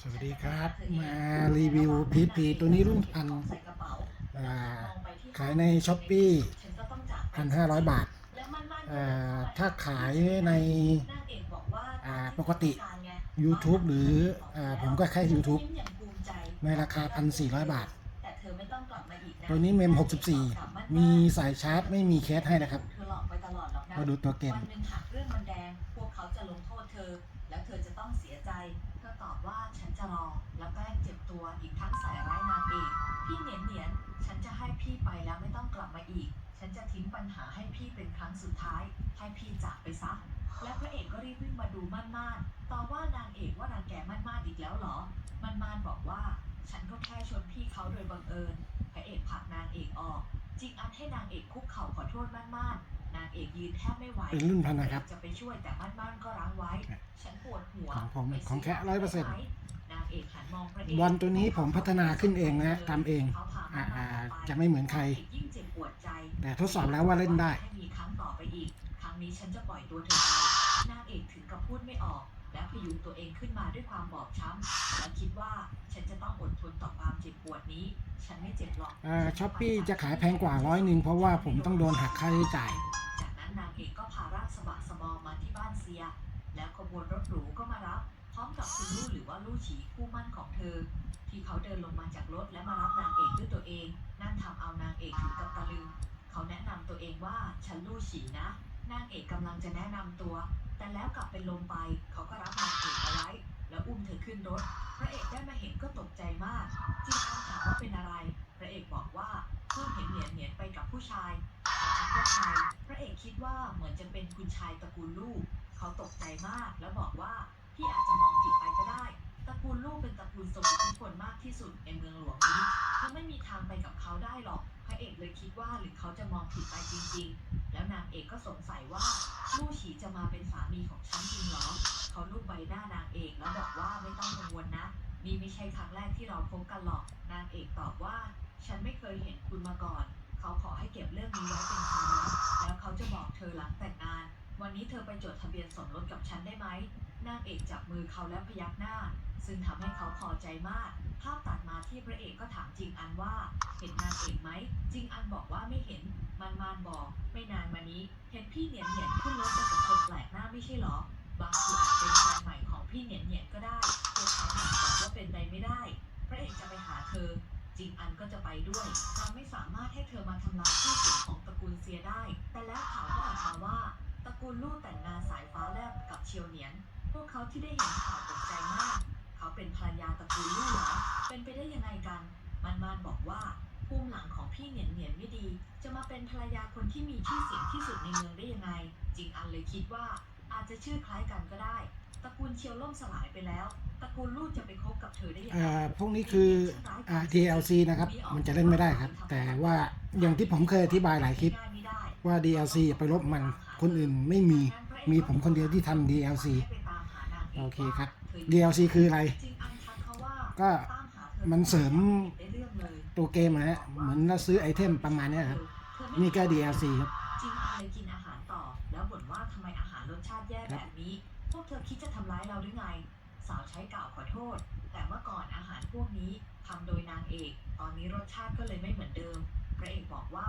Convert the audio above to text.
สวัสดีครับมารีวิวพีพีตัวนี้รุ่นพันขายในช้อปปี้พันห้าร้อยบาท ถ้าขายในปกติ YouTube หรืออผมก็แค่ YouTube ในราคา 1,400 บาท ตัวนี้เมม 64 มีสายชาร์จไม่มีเคสให้นะครับ เธอหลอกไปตลอดหรอกนะมาดูตัวเกมวันหนึ่งหากเรื่องมันแดง พวกเขาจะลงโทษเธอ แล้วเธอจะต้องเสียใจ เธอตอบว่าฉันจะรอ แล้วแกล้งเจ็บตัวอีกทั้งใส่ร้ายนางเอกพี่เหนียนเหนียน ฉันจะให้พี่ไปแล้วไม่ต้องกลับมาอีก ฉันจะทิ้งปัญหาให้พี่เป็นครั้งสุดท้าย ให้พี่จากไปซะ และพระเอกก็รีบวิ่งมาดูม่านม่านต่อว่านางเอกว่านางแกม่านม่านอีกแล้วเหรอม่านม่านบอกว่า ฉันก็แค่ชวนพี่เขาโดยบังเอิญ พระเอกผลักนางเอกออกจริงอันให้นางเอกคุกเข่าขอโทษม่านม่าน นางเอกยืนแทบไม่ไหวเป็นรุ่นพันนะครับ จะไปช่วยแต่ม่านม่านก็รั้งไว้ ฉันปวดหัวของผมไปของแค่ซื้100%ได้ไหมนางเอกหันมองพระเอกบอลตัวนี้ผมพัฒนาขึ้นเองนะทำเองขาพาอ่าม่านม่านออกปจะไม่เหมือนใครางกยิ่งเจ็บปวดใจแต่ทดสอบแล้วว่าเล่นได้ให้มีครั้งต่อไปอีก ครั้งนี้ฉันจะปล่อยตัวเธอไปนางเอกถึงกับพูดไม่ออก และพยุงตัวเองขึ้นมาด้วยความบอบช้ำและคิดว่าฉันจะต้องอดทนต่อความเจ็บปวดนี้ ฉันไม่เจ็บหรอกช้อปปี้จะขายแพงกว่าร้อยหนึ่งเพราะว่าผมต้องโดนหักค่าใช้จ่ายจาก นางเอกก็พาร่างสะบักสะบอมมาที่บ้านเซีย แล้วขบวนรถหรูก็มารับ พร้อมกับคุณลู่หรือว่าลู่ฉีคู่มั่นของเธอ ที่เขาเดินลงมาจากรถและมารับนางเอกด้วยตัวเอง นั่นทำเอานางเอกถึงกับตะลึง เขาแนะนำตัวเองว่าฉันลู่ฉีนะ นางเอกกำลังจะแนะนำตัว แต่แล้วกลับเป็นลมไป เขาก็รับนางเอกเอาไว้ แล้วอุ้มเธอขึ้นรถ พระเอกได้มาเห็นก็ตกใจมาก จึงถามว่าเป็นอะไร พระเอกบอกว่าเพิ่งเห็นเหนียนเหนียนไปกับผู้ชาย คิดว่าเหมือนจะเป็นคุณชายตระกูลลูก เขาตกใจมากแล้วบอกว่าพี่อาจจะมองผิดไปก็ได้ ตระกูลลูกเป็นตระกูลทรงอิทธิพลมากที่สุดในเมืองหลวงนี้เธอไม่มีทางไปกับเขาได้หรอก พระเอกเลยคิดว่าหรือเขาจะมองผิดไปจริง ๆ แล้วนางเอกก็สงสัยว่าลู่ฉีจะมาเป็นสามีของฉันจริงหรอ เขาลูบใบหน้านางเอกแล้วบอกว่าไม่ต้องกังวลนะ นี่ไม่ใช่ครั้งแรกที่เราพบกันหรอก นางเอกตอบว่า ฉันไม่เคยเห็นคุณมาก่อน เขาขอให้เก็บเรื่องนี้ไว้เป็นความลับแล้วเขาจะบอกเธอหลังแต่งงาน วันนี้เธอไปจดทะเบียนสมรสกับฉันได้ไหมนางเอกจับมือเขาแล้วพยักหน้า ซึ่งทำให้เขาพอใจมาก ภาพตัดมาที่พระเอกก็ถามจริงอันว่า เห็นนางเอกไหมจริงอันบอกว่าไม่เห็น มันมานบอก ไม่นานมานี้ เห็นพี่เหนียนเหนียนขึ้นรถกับคนแปลก จิงอันก็จะไปด้วยเราไม่สามารถให้เธอมาทำลายชื่อเสียงของตระกูลเซียได้ แต่แล้วข่าวก็ออกมาว่าตระกูลลู่แต่งงานสายฟ้าแลบกับเชียวเหนียน พวกเขาที่ได้เห็นข่าวตกใจมาก เขาเป็นภรรยาตระกูลลู่เหรอ เป็นไปได้ยังไงกัน มันมานบอกว่าภูมิหลังของพี่เหนียนเหนียนไม่ดี จะมาเป็นภรรยาคนที่มีชื่อเสียงที่สุดในเมืองได้ยังไง จิงอันเลยคิดว่าอาจจะชื่อคล้ายกันก็ได้ ตระกูลเชียวล่มสลายไปแล้วตระกูลลู่จะไปคบกับเธอได้ยังไง อ่าพวกนี้คืออ่า DLC นะครับ มันจะเล่นไม่ได้ครับ แต่ว่าอย่างที่ผมเคยอธิบายหลายคลิป ว่า DLC อย่าไปลบมันคนอื่นไม่มีมีผมคนเดียวที่ทำ DLC โอเคครับ DLC คืออะไร ก็มันเสริมตัวเกมนะฮะเหมือนเราซื้อไอเทมประมาณเนี้ยครับ นี่ก็ DLC ครับ จริงอันเลยกินอาหารต่อ แล้วบ่นว่าทำไมอาหารรสชาติแย่แบบนี้ พวกเธอคิดจะทำร้ายเราหรือไง สาวใช้กล่าวขอโทษ แต่เมื่อก่อนอาหารพวกนี้ทำโดยนางเอก ตอนนี้รสชาติก็เลยไม่เหมือนเดิม พระเอกบอกว่า